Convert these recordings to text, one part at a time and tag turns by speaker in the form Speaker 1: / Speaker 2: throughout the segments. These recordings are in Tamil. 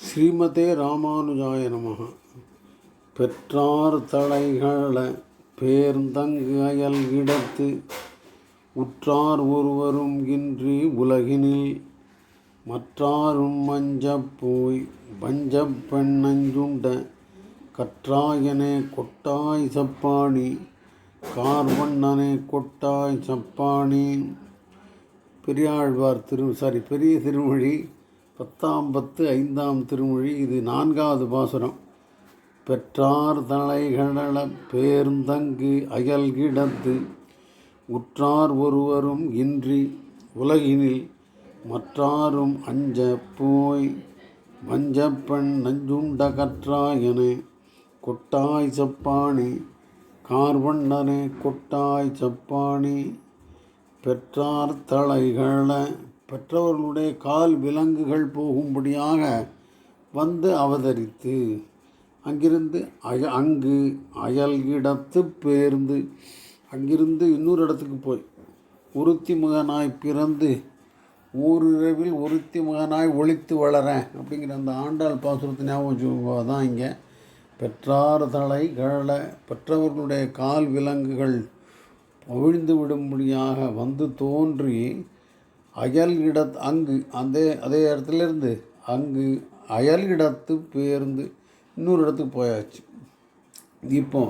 Speaker 1: ஸ்ரீமதே ராமானுஜாய நமக. பெற்றார் தலைகள பேர்ந்தங்கு அயல் இடத்து உற்றார் ஒருவரும் இன்றி உலகினில் மற்றாரும் மஞ்சப் போய் பஞ்சப் பெண்ணஞ்சுண்ட கற்றாயனே கொட்டாய் சப்பாணி கார்வண்ணனே கொட்டாய் சப்பாணி. பெரியாழ்வார் திரு சாரி பெரிய திருமொழி பத்தாம் பத்து ஐந்தாம் திருமொழி இது நான்காவது பாசுரம். பெற்றார் தலைகள பேர்ந்தங்கு அயல்கிடத்து உற்றார் ஒருவரும் இன்றி உலகினில் மற்றாரும் அஞ்ச போய் வஞ்சப்பெண் நஞ்சுண்ட கற்றாயனே கொட்டாய் சப்பாணி கார்வண்ணனே கொட்டாய் சப்பாணி. பெற்றார் தலைகள பெற்றவர்களுடைய கால் விலங்குகள் போகும்படியாக வந்து அவதரித்து அங்கிருந்து அய அங்கு அயல் இடத்து பேர்ந்து அங்கிருந்து இன்னொரு இடத்துக்கு போய் ஒருத்தி மகனாய் பிறந்து ஓரிரவில் ஒருத்தி மகனாய் ஒழித்து வளரேன் அப்படிங்கிற அந்த ஆண்டாள் பாசுரத்தை ஞாபகம் வச்சுக்கோ தான் இங்கே பெற்றார் தலை கழல பெற்றவர்களுடைய கால் விலங்குகள் அவிழ்ந்து விடும்படியாக வந்து தோன்றி அயல் இடத் அங்கு அந்த அதே இடத்துலேருந்து அங்கு அயல் இடத்து பேருந்து இன்னொரு இடத்துக்கு போயாச்சு. இப்போ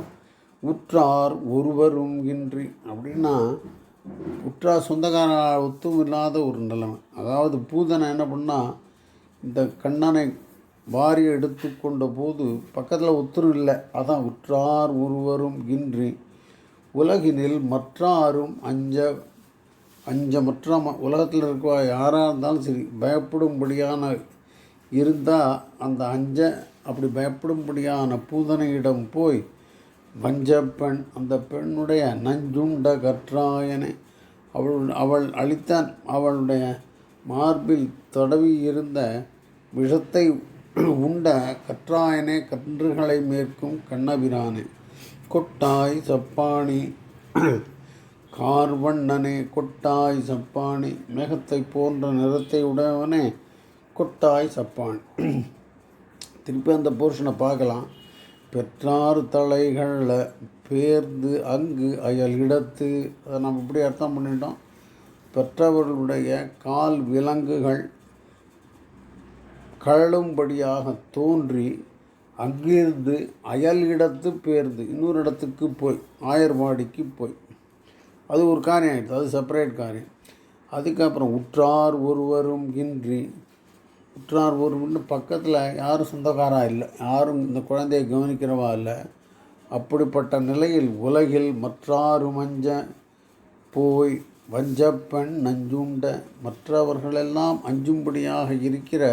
Speaker 1: உற்றார் ஒருவரும் இன்றி அப்படின்னா உற்றார் சொந்தக்கார ஒத்தும் இல்லாத ஒரு நிலைமை. அதாவது பூதனை என்ன பண்ணால் இந்த கண்ணனை வாரி எடுத்துக்கொண்ட போது பக்கத்தில் ஒத்துரும் இல்லை. அதான் உற்றார் ஒருவரும் இன்றி உலகினில் மற்றாரும் அஞ்ச அஞ்சமற்ற உலகத்தில் இருக்க யாராக இருந்தாலும் சரி பயப்படும்படியான இருந்தால் அந்த அஞ்ச அப்படி பயப்படும்படியான பூதனையிடம் போய் வஞ்ச பெண் அந்த பெண்ணுடைய நஞ்சுண்ட கற்றாயனை. அவள் அவள் அளித்தான் அவளுடைய மார்பில் தடவி இருந்த விஷத்தை உண்ட கற்றாயனே கன்றுகளை மேற்கும் கண்ணபிரானே. கொட்டாய் சப்பானி கார்வண்ணனே கொட்டாய் சப்பானி மேகத்தை போன்ற நிறத்தை உடையவனே கொட்டாய் சப்பானி. திருப்பி அந்த போர்ஷனை பார்க்கலாம். பெற்றார் தலைகளில் பேர்ந்து அங்கு அயல் இடத்து. அதை நம்ம இப்படி அர்த்தம் பண்ணிட்டோம். பெற்றவர்களுடைய கால் விலங்குகள் கழலும்படியாக தோன்றி அங்கிருந்து அயல் இடத்து பேர்ந்து இன்னொரு இடத்துக்கு போய் ஆயர்வாடிக்கு போய். அது ஒரு காரியம் ஆகிடுது அது செப்பரேட் காரியம். அதுக்கப்புறம் உற்றார் ஒருவரும் இன்றி உற்றார் ஒருவர்னு பக்கத்தில் யாரும் சொந்தக்காராக இல்லை யாரும் இந்த குழந்தையை கவனிக்கிறவா இல்லை. அப்படிப்பட்ட நிலையில் உலகில் மற்றாறு மஞ்ச போய் வஞ்சப்பெண் நஞ்சுண்ட மற்றவர்களெல்லாம் அஞ்சும்படியாக இருக்கிற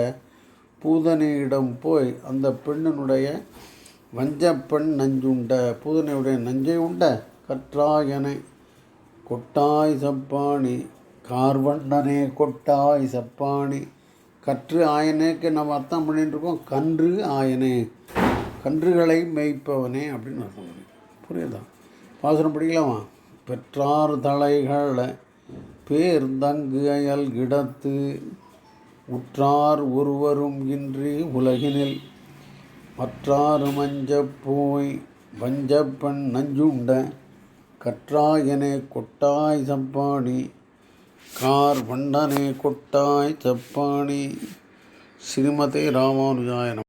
Speaker 1: பூதனையிடம் போய் அந்த பெண்ணினுடைய வஞ்சப்பெண் நஞ்சுண்ட பூதனையுடைய நஞ்சை உண்ட கற்றாயனை கொட்டாய் சப்பாணி கார்வண்டனே கொட்டாய் சப்பாணி கற்று ஆயனேக்கு நம்ம அர்த்தம் பண்ணிட்டு இருக்கோம் கன்று ஆயனே கன்றுகளை மேய்ப்பவனே அப்படின்னு அர்த்தம் பண்ணி புரியுதா? பாசுரம் படிக்கலாமா? பெற்றார் தலைகளை பேர்ந்தங்கு அயல் கிடத்து உற்றார் ஒருவரும் இன்றி உலகினில். மற்றாறு மஞ்ச போய் வஞ்சப்பெண் நஞ்சுண்ட கற்றாயனே கொட்டாய் சப்பாணி. கார் வண்டனே கொட்டாய் சப்பாணி. ஸ்ரீமதே ராமானுஜாயனம்.